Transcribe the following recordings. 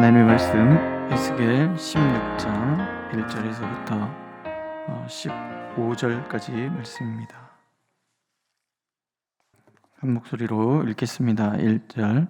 하나님의 말씀 에스겔 16장 1절에서부터 15절까지 말씀입니다. 한 목소리로 읽겠습니다. 1절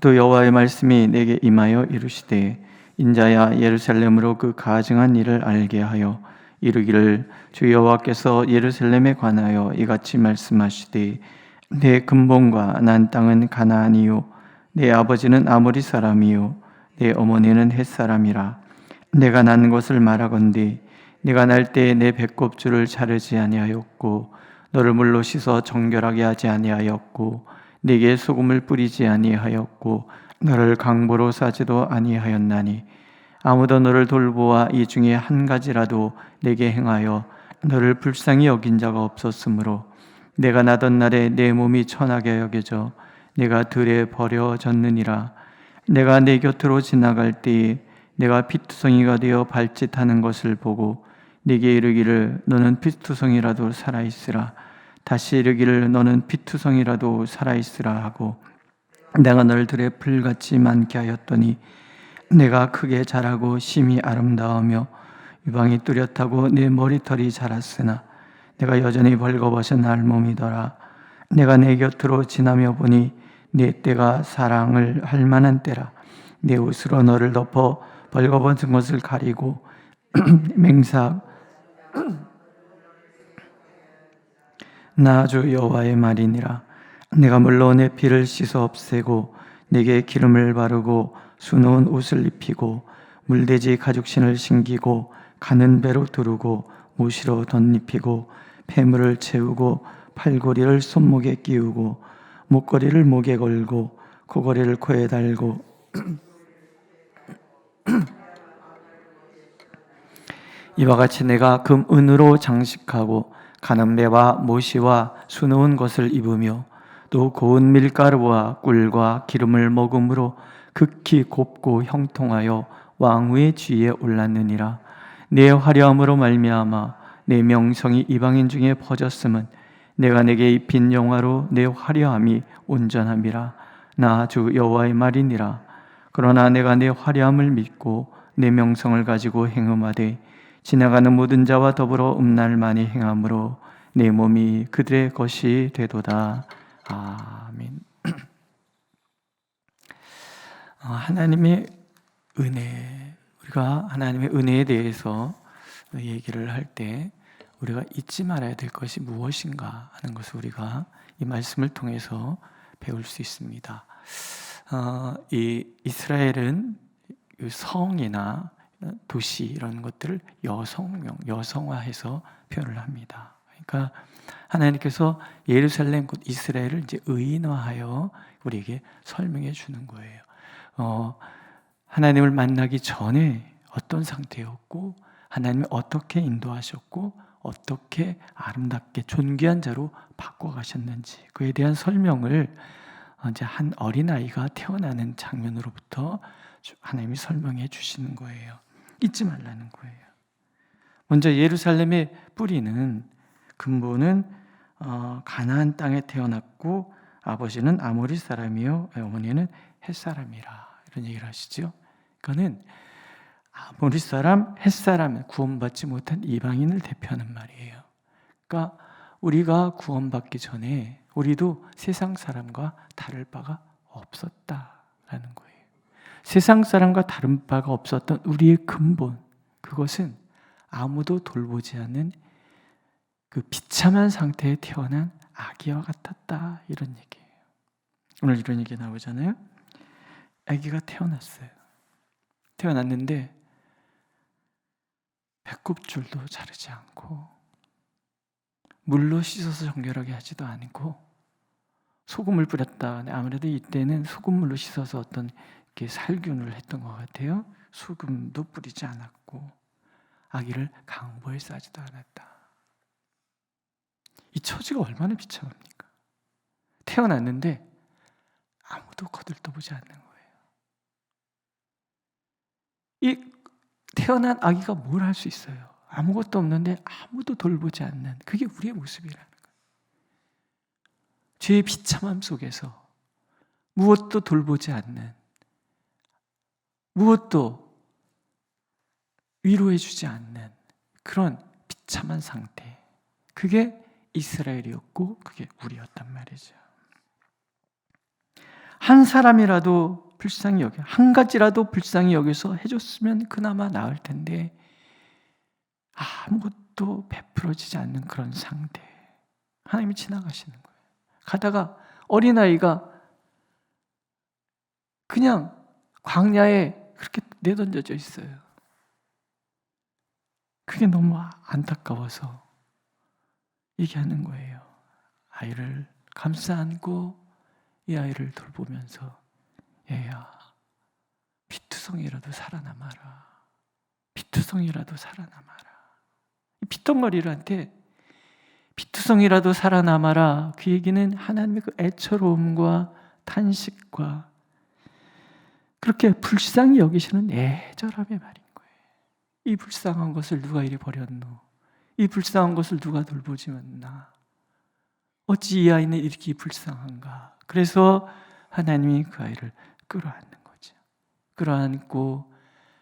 또 여호와의 말씀이 내게 임하여 이르시되 인자야 예루살렘으로 그 가증한 일을 알게 하여 이르기를 주 여호와께서 예루살렘에 관하여 이같이 말씀하시되 내 근본과 난 땅은 가나안이요 내 아버지는 아모리 사람이요 내 어머니는 햇 사람이라. 내가 난 것을 말하건대 네가 날때내 배꼽줄을 자르지 아니하였고 너를 물로 씻어 정결하게 하지 아니하였고 네게 소금을 뿌리지 아니하였고 너를 강보로 싸지도 아니하였나니. 아무도 너를 돌보아 이 중에 한 가지라도 내게 행하여 너를 불쌍히 여긴 자가 없었으므로 내가 나던 날에 내 몸이 천하게 여겨져 내가 들에 버려졌느니라 내가 내 곁으로 지나갈 때에 내가 피투성이가 되어 발짓하는 것을 보고 네게 이르기를 너는 피투성이라도 살아 있으라. 다시 이르기를 너는 피투성이라도 살아 있으라 하고 내가 너를 들에 풀같이 많게 하였더니 내가 크게 자라고 심히 아름다우며 유방이 뚜렷하고 내 머리털이 자랐으나 내가 여전히 벌거벗은 알몸이더라. 내가 내 곁으로 지나며 보니 내 때가 사랑을 할 만한 때라. 내 옷으로 너를 덮어 벌거벗은 것을 가리고 맹삭 나주 여호와의 말이니라. 내가 물로 내 피를 씻어 없애고 내게 기름을 바르고 수놓은 옷을 입히고 물돼지 가죽신을 신기고 가는 배로 두르고 모시로 덧입히고 폐물을 채우고 팔고리를 손목에 끼우고 목걸이를 목에 걸고 코걸이를 코에 달고. 이와 같이 내가 금 은으로 장식하고 가는 배와 모시와 수놓은 것을 입으며 또 고운 밀가루와 꿀과 기름을 먹음으로 극히 곱고 형통하여 왕후의 쥐에 올랐느니라. 내 화려함으로 말미암아 내 명성이 이방인 중에 퍼졌음은 내가 내게 입힌 영화로 내 화려함이 온전함이라. 나 주 여호와의 말이니라. 그러나 내가 내 화려함을 믿고 내 명성을 가지고 행음하되 지나가는 모든 자와 더불어 음날 많이 행함으로 내 몸이 그들의 것이 되도다. 아멘. 어, 하나님의 은혜 우리가 하나님의 은혜에 대해서 얘기를 할때 우리가 잊지 말아야 될 것이 무엇인가 하는 것을 우리가 이 말씀을 통해서 배울 수 있습니다. 어, 이 이스라엘은 성이나 도시 이런 것들을 여성명, 여성화해서 표현을 합니다. 그러니까 하나님께서 예루살렘 곧 이스라엘을 이제 의인화하여 우리에게 설명해 주는 거예요. 어, 하나님을 만나기 전에 어떤 상태였고 하나님이 어떻게 인도하셨고 어떻게 아름답게 존귀한 자로 바꿔가셨는지 그에 대한 설명을 이제 한 어린아이가 태어나는 장면으로부터 하나님이 설명해 주시는 거예요. 잊지 말라는 거예요. 먼저 예루살렘의 뿌리는 근본은 어, 가나안 땅에 태어났고 아버지는 아모리 사람이요 어머니는 햇 사람이라 이런 얘기를 하시죠. 그거는 아모리 사람, 햇 사람 구원받지 못한 이방인을 대표하는 말이에요. 그러니까 우리가 구원받기 전에 우리도 세상 사람과 다를 바가 없었다라는 거예요. 세상 사람과 다른 바가 없었던 우리의 근본 그것은 아무도 돌보지 않는 그 비참한 상태에 태어난 아기와 같았다 이런 얘기예요. 오늘 이런 얘기 나오잖아요. 아기가 태어났어요. 태어났는데 배꼽줄도 자르지 않고 물로 씻어서 정결하게 하지도 않고 소금을 뿌렸다. 아무래도 이때는 소금물로 씻어서 어떤 이렇게 살균을 했던 것 같아요. 소금도 뿌리지 않았고 아기를 강보에 싸지도 않았다. 이 처지가 얼마나 비참합니까? 태어났는데 아무도 거들떠보지 않는 거예요. 이 태어난 아기가 뭘 할 수 있어요? 아무것도 없는데 아무도 돌보지 않는 그게 우리의 모습이라는 거예요. 죄의 비참함 속에서 무엇도 돌보지 않는 무엇도 위로해 주지 않는 그런 비참한 상태. 그게 이스라엘이었고 그게 우리였단 말이죠. 한 사람이라도 불쌍히 여겨 한 가지라도 불쌍히 여기서 해줬으면 그나마 나을 텐데 아무것도 베풀어지지 않는 그런 상태. 하나님이 지나가시는 거예요. 가다가 어린아이가 그냥 광야에 그렇게 내던져져 있어요. 그게 너무 안타까워서 얘기하는 거예요. 아이를 감싸 안고 이 아이를 돌보면서 얘야 피투성이라도 살아남아라. 피투성이라도 살아남아라. 이 피덩어리한테 피투성이라도 살아남아라. 그 얘기는 하나님의 그 애처로움과 탄식과 그렇게 불쌍히 여기시는 애절함의 말인 거예요. 이 불쌍한 것을 누가 이리 버렸노? 이 불쌍한 것을 누가 돌보지 않나? 어찌 이 아이는 이렇게 불쌍한가? 그래서 하나님이 그 아이를 끌어안는 거죠. 끌어안고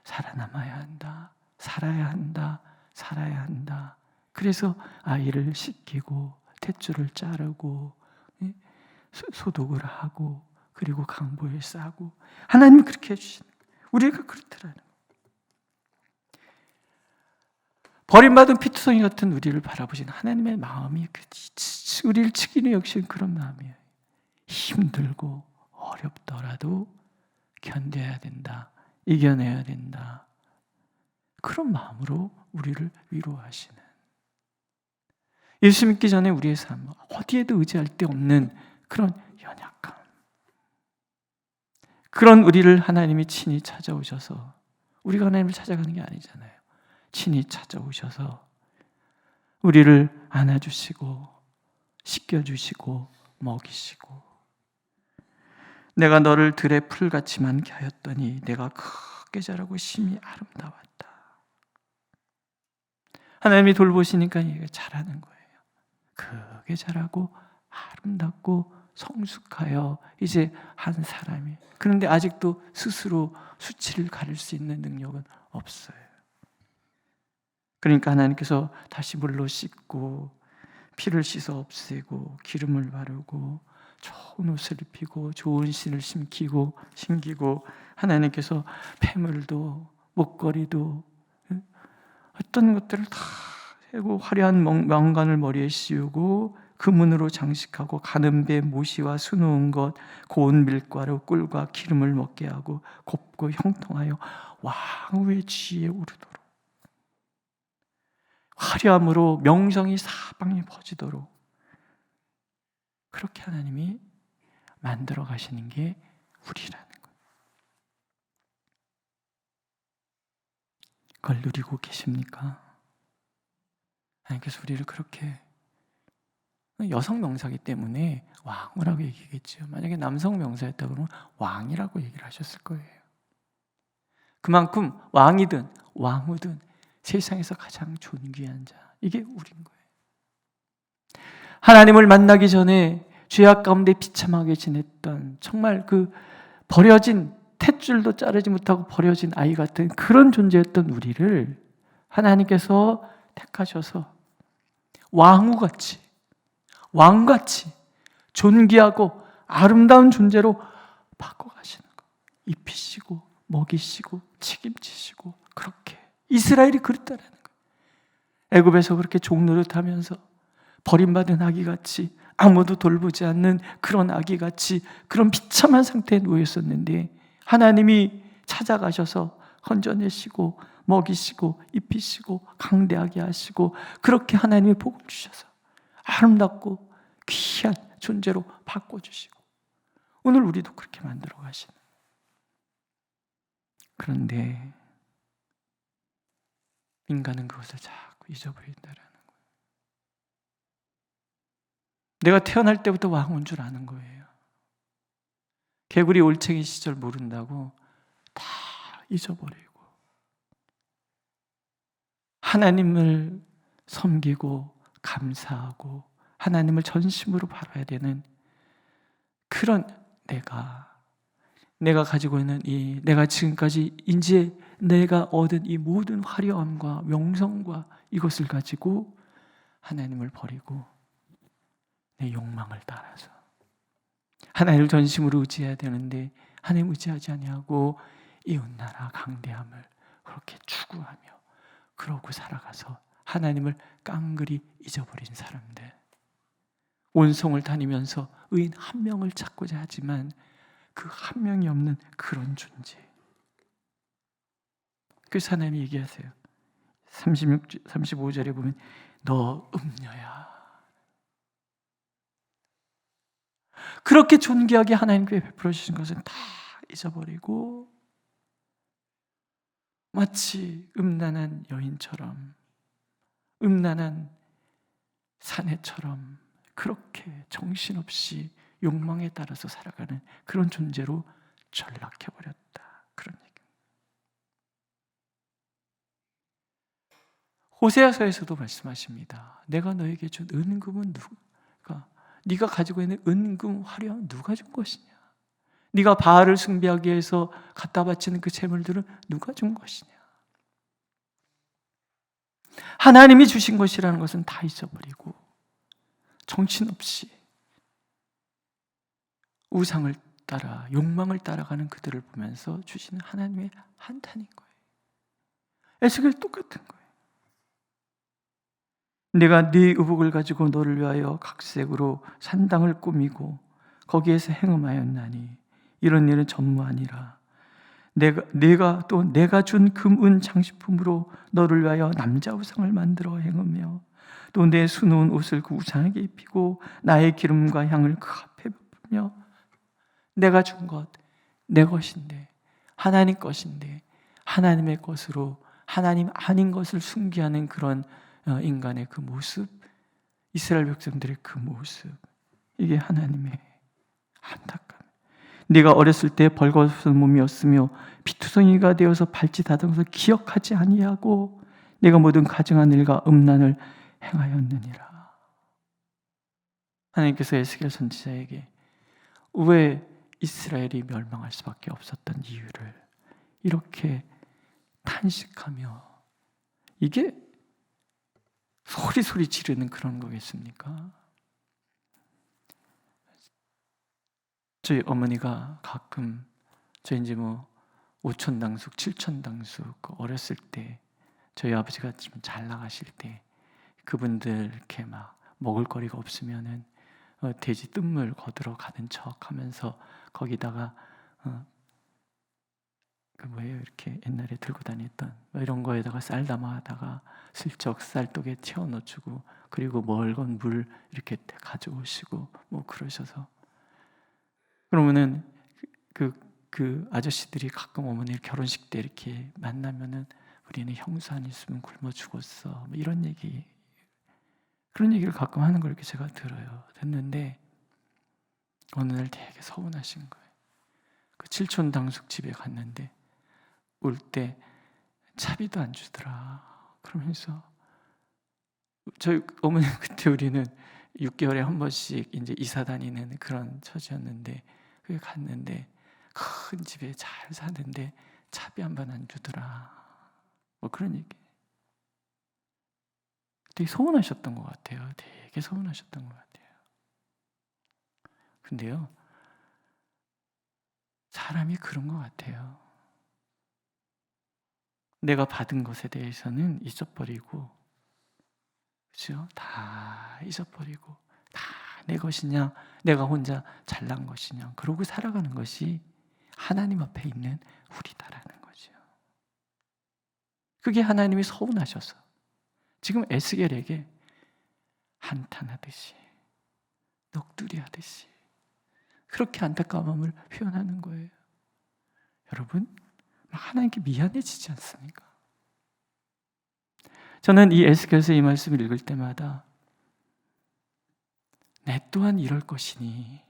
살아남아야 한다. 살아야 한다. 살아야 한다. 그래서 아이를 씻기고 탯줄을 자르고 예? 소독을 하고 그리고 강보에 싸고 하나님은 그렇게 해주시는 거예요. 우리가 그렇더라는. 버림받은 피투성이 같은 우리를 바라보시는 하나님의 마음이 그 우리를 치기는 역시 그런 마음이에요. 힘들고 어렵더라도 견뎌야 된다. 이겨내야 된다. 그런 마음으로 우리를 위로하시는 예수 믿기 전에 우리의 삶 어디에도 의지할 데 없는 그런 연약함. 그런 우리를 하나님이 친히 찾아오셔서 우리가 하나님을 찾아가는 게 아니잖아요. 친히 찾아오셔서 우리를 안아주시고 씻겨주시고 먹이시고 내가 너를 들의 풀같이 많게 하였더니 내가 크게 자라고 심히 아름다웠다. 하나님이 돌보시니까 얘가 자라는 거예요. 크게 자라고 아름답고 성숙하여 이제 한 사람이. 그런데 아직도 스스로 수치를 가릴 수 있는 능력은 없어요. 그러니까 하나님께서 다시 물로 씻고 피를 씻어 없애고 기름을 바르고 좋은 옷을 입히고 좋은 신을 심기고 신기고 하나님께서 폐물도 목걸이도 어떤 것들을 다 하고 화려한 왕관을 머리에 씌우고 금은으로 장식하고 가는 배 모시와 수놓은 것 고운 밀가루 꿀과 기름을 먹게 하고 곱고 형통하여 왕후의 지에 오르도록. 화려함으로 명성이 사방에 퍼지도록 그렇게 하나님이 만들어 가시는 게 우리라는 거예요. 그걸 누리고 계십니까? 하나님께서 우리를 그렇게 여성 명사기 때문에 왕이라고 얘기겠죠. 만약에 남성 명사였다 그러면 왕이라고 얘기를 하셨을 거예요. 그만큼 왕이든 왕후든 세상에서 가장 존귀한 자 이게 우린 거예요. 하나님을 만나기 전에 죄악 가운데 비참하게 지냈던 정말 그 버려진 탯줄도 자르지 못하고 버려진 아이 같은 그런 존재였던 우리를 하나님께서 택하셔서 왕후같이 왕같이 존귀하고 아름다운 존재로 바꿔가시는 거. 입히시고 먹이시고 책임지시고 그렇게 이스라엘이 그랬다라는 거. 애굽에서 그렇게 종노릇하면서 버림받은 아기같이 아무도 돌보지 않는 그런 아기같이 그런 비참한 상태에 놓여 있었는데 하나님이 찾아가셔서 건져내시고 먹이시고 입히시고 강대하게 하시고 그렇게 하나님이 복을 주셔서 아름답고 귀한 존재로 바꿔주시고 오늘 우리도 그렇게 만들어 가시는 그런데 인간은 그것을 자꾸 잊어버린다라는 거예요. 내가 태어날 때부터 왕인 줄 아는 거예요. 개구리 올챙이 시절 모른다고 다 잊어버리고 하나님을 섬기고 감사하고 하나님을 전심으로 바라야 되는 그런 내가 내가 가지고 있는 이 내가 지금까지 이제 내가 얻은 이 모든 화려함과 명성과 이것을 가지고 하나님을 버리고 내 욕망을 따라서 하나님을 전심으로 의지해야 되는데 하나님 의지하지 아니하고 이웃 나라 강대함을 그렇게 추구하며 그러고 살아가서 하나님을 깡그리 잊어버린 사람들 온성을 다니면서 의인 한 명을 찾고자 하지만 그 한 명이 없는 그런 존재. 그래서 하나님이 얘기하세요. 36, 35절에 보면 너 음녀야. 그렇게 존귀하게 하나님께 베풀어 주신 것은 다 잊어버리고 마치 음란한 여인처럼 음란한 사내처럼 그렇게 정신없이 욕망에 따라서 살아가는 그런 존재로 전락해 버렸다. 그런 얘기. 호세아서에서도 말씀하십니다. 내가 너에게 준 은금은 누가 네가 가지고 있는 은금 화려한 누가 준 것이냐? 네가 바알을 숭배하기 위해서 갖다 바치는 그 재물들은 누가 준 것이냐? 하나님이 주신 것이라는 것은 다 잊어버리고 정신없이 우상을 따라 욕망을 따라가는 그들을 보면서 주시는 하나님의 한탄인 거예요. 에스겔 똑같은 거예요. 내가 네 의복을 가지고 너를 위하여 각색으로 산당을 꾸미고 거기에서 행음하였나니 이런 일은 전무하니라. 내가 내가 또 내가 준 금은 장식품으로 너를 위하여 남자 우상을 만들어 행하며 또 내 수놓은 옷을 그 우상에게 입히고 나의 기름과 향을 그 앞에 베푸며 내가 준 것 내 것인데 하나님 것인데 하나님의 것으로 하나님 아닌 것을 숨기하는 그런 어, 인간의 그 모습 이스라엘 백성들의 그 모습. 이게 하나님의 안타까움. 네가 어렸을 때 벌거벗은 몸이었으며 피투성이가 되어서 하던 것을 기억하지 아니하고 내가 모든 가증한 일과 음란을 행하였느니라. 하나님께서 에스겔 선지자에게 왜 이스라엘이 멸망할 수밖에 없었던 이유를 이렇게 탄식하며 이게 소리 소리 지르는 그런 거겠습니까? 저희 어머니가 가끔 저 이제 뭐 오천 당숙, 칠천 당숙 그 어렸을 때 저희 아버지가 좀 잘 나가실 때 그분들 이렇게 막 먹을 거리가 없으면은 어, 돼지 뜬물 거들어 가는 척 하면서 거기다가 어, 그 뭐예요? 이렇게 옛날에 들고 다녔던 뭐 이런 거에다가 쌀 담아다가 슬쩍 쌀독에 채워 넣어주고 그리고 멀건 물 이렇게 가져오시고 뭐 그러셔서. 그러면은 그, 그 아저씨들이 가끔 어머니 결혼식 때 이렇게 만나면은 우리는 형수 안 있으면 굶어 죽었어. 뭐 이런 얘기 그런 얘기를 가끔 하는 걸 이렇게 제가 들어요. 듣는데 어느 날 되게 서운하신 거예요. 그 칠촌 당숙 집에 갔는데 올때 차비도 안 주더라 그러면서 저희 어머니 그때 우리는 6개월에 한 번씩 이제 이사 다니는 그런 처지였는데 그게 갔는데 큰 집에 잘 사는데 차비 한 번 안 주더라. 뭐 그런 얘기. 되게 서운하셨던 것 같아요. 되게 서운하셨던 것 같아요. 근데요, 사람이 그런 것 같아요. 내가 받은 것에 대해서는 잊어버리고, 그죠? 다 잊어버리고, 다 내 것이냐, 내가 혼자 잘난 것이냐, 그러고 살아가는 것이 하나님 앞에 있는 우리다라는 거죠. 그게 하나님이 서운하셔서 지금 에스겔에게 한탄하듯이 넋두리 하듯이 그렇게 안타까움을 표현하는 거예요. 여러분, 하나님께 미안해지지 않습니까? 저는 이 에스겔서 이 말씀을 읽을 때마다 내 또한 이럴 것이니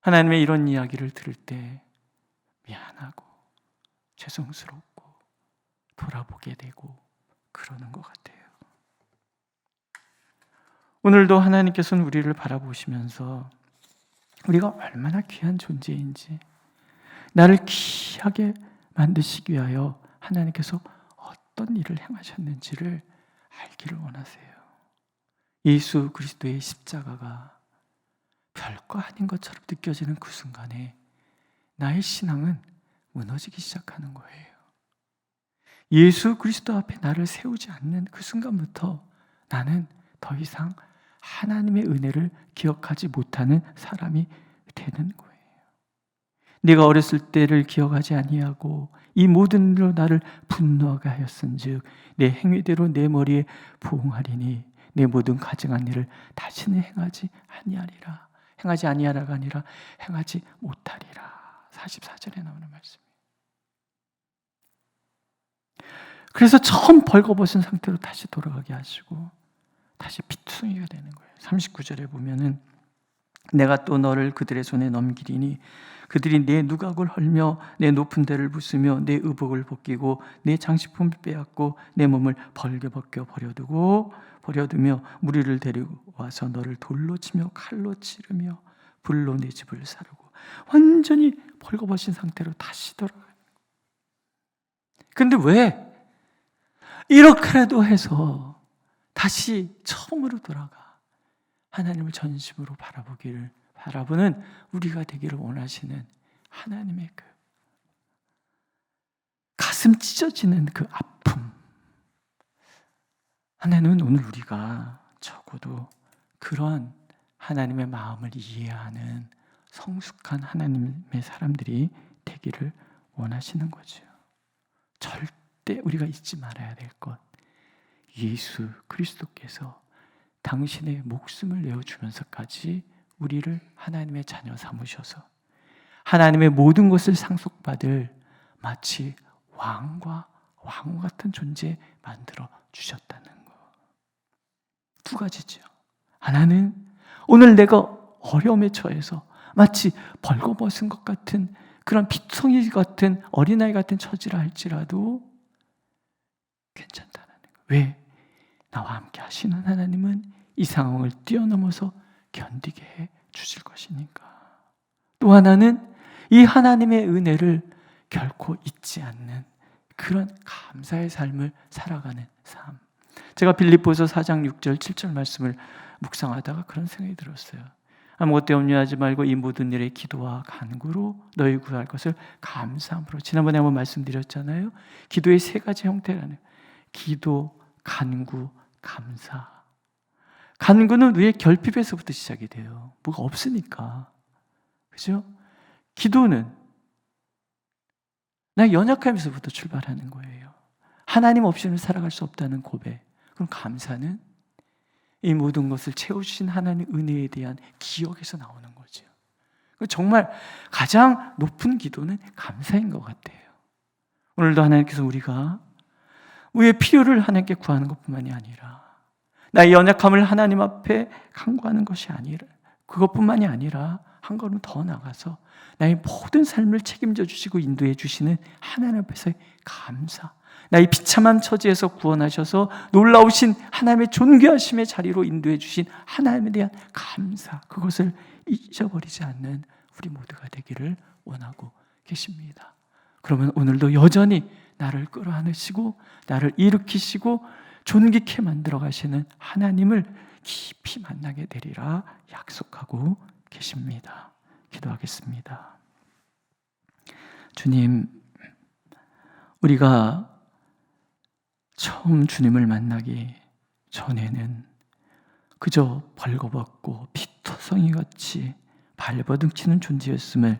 하나님의 이런 이야기를 들을 때 미안하고 죄송스럽고 돌아보게 되고 그러는 것 같아요. 오늘도 하나님께서는 우리를 바라보시면서 우리가 얼마나 귀한 존재인지 나를 귀하게 만드시기 위하여 하나님께서 어떤 일을 행하셨는지를 알기를 원하세요. 예수 그리스도의 십자가가 별거 아닌 것처럼 느껴지는 그 순간에 나의 신앙은 무너지기 시작하는 거예요. 예수 그리스도 앞에 나를 세우지 않는 그 순간부터 나는 더 이상 하나님의 은혜를 기억하지 못하는 사람이 되는 거예요. 내가 어렸을 때를 기억하지 아니하고 이 모든 일로 나를 분노하게 하였은즉 내 행위대로 내 머리에 부응하리니 내 모든 가증한 일을 다시는 행하지 아니하리라. 행하지 아니하라가 아니라 행하지 못하리라. 44절에 나오는 말씀이에요. 그래서 처음 벌거벗은 상태로 다시 돌아가게 하시고 다시 피투성이가 되는 거예요. 39절에 보면은 내가 또 너를 그들의 손에 넘기리니 그들이 내 누각을 헐며 내 높은 데를 부수며 내 의복을 벗기고 내 장식품을 빼앗고 내 몸을 벌게 벗겨 버려두고 버려두며 무리를 데리고 와서 너를 돌로 치며 칼로 치르며 불로 내 집을 사르고 완전히 벌거벗은 상태로 다시 돌아가요. 근데 왜 이렇게라도 해서 다시 처음으로 돌아가 하나님을 전심으로 바라보기를 바라보는 우리가 되기를 원하시는 하나님의 그 가슴 찢어지는 그 아픔. 하나님은 오늘 우리가 적어도 그러한 하나님의 마음을 이해하는 성숙한 하나님의 사람들이 되기를 원하시는 거죠. 절대 우리가 잊지 말아야 될 것. 예수 그리스도께서 당신의 목숨을 내어주면서까지 우리를 하나님의 자녀 삼으셔서 하나님의 모든 것을 상속받을 마치 왕과 왕 같은 존재 만들어 주셨다는 거. 두 가지죠. 하나는 오늘 내가 어려움에 처해서 마치 벌거벗은 것 같은 그런 피성이 같은 어린아이 같은 처지라 할지라도 괜찮다는 거. 왜? 나와 함께 하시는 하나님은 이 상황을 뛰어넘어서 견디게 해 주실 것이니까. 또 하나는 이 하나님의 은혜를 결코 잊지 않는 그런 감사의 삶을 살아가는 삶. 제가 빌립보서 4장 6절 7절 말씀을 묵상하다가 그런 생각이 들었어요. 아무것도 염려하지 말고 이 모든 일에 기도와 간구로 너희 구할 것을 감사함으로 지난번에 한번 말씀드렸잖아요. 기도의 세 가지 형태라는 기도, 간구, 감사. 간구는 왜 결핍에서부터 시작이 돼요? 뭐가 없으니까. 그죠? 기도는 나 연약함에서부터 출발하는 거예요. 하나님 없이는 살아갈 수 없다는 고백. 그럼 감사는 이 모든 것을 채우신 하나님 은혜에 대한 기억에서 나오는 거죠. 정말 가장 높은 기도는 감사인 것 같아요. 오늘도 하나님께서 우리가 우리의 필요를 하나님께 구하는 것뿐만이 아니라 나의 연약함을 하나님 앞에 간구하는 것이 아니라 그것뿐만이 아니라 한 걸음 더 나가서 나의 모든 삶을 책임져 주시고 인도해 주시는 하나님 앞에서의 감사. 나의 비참한 처지에서 구원하셔서 놀라우신 하나님의 존귀하심의 자리로 인도해 주신 하나님에 대한 감사. 그것을 잊어버리지 않는 우리 모두가 되기를 원하고 계십니다. 그러면 오늘도 여전히 나를 끌어안으시고 나를 일으키시고 존귀케 만들어 가시는 하나님을 깊이 만나게 되리라 약속하고 계십니다. 기도하겠습니다. 주님, 우리가 처음 주님을 만나기 전에는 그저 벌거벗고 피터성이 같이 발버둥치는 존재였음을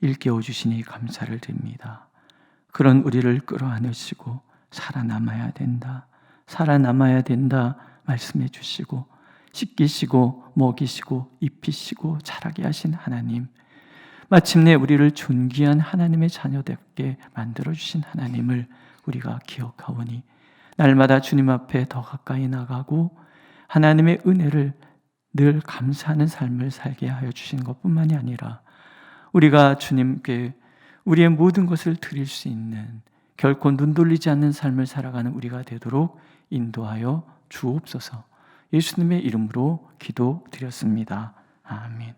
일깨워 주시니 감사를 드립니다. 그런 우리를 끌어안으시고 살아남아야 된다. 살아남아야 된다. 말씀해 주시고 씻기시고 먹이시고 입히시고 자라게 하신 하나님. 마침내 우리를 존귀한 하나님의 자녀답게 만들어 주신 하나님을 우리가 기억하오니 날마다 주님 앞에 더 가까이 나가고 하나님의 은혜를 늘 감사하는 삶을 살게 하여 주신 것뿐만이 아니라 우리가 주님께 우리의 모든 것을 드릴 수 있는 결코 눈 돌리지 않는 삶을 살아가는 우리가 되도록 인도하여 주옵소서. 예수님의 이름으로 기도드렸습니다. 아멘.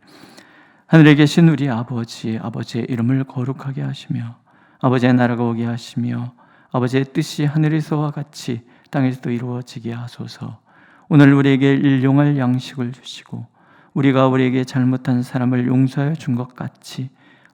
하늘에 계신 우리 아버지, 아버지의 이름을 거룩하게 하시며 아버지의 나라가 오게 하시며 아버지의 뜻이 하늘에서와 같이 땅에서도 이루어지게 하소서. 오늘 우리에게 일용할 양식을 주시고 우리가 우리에게 잘못한 사람을 용서하여 준 것 같이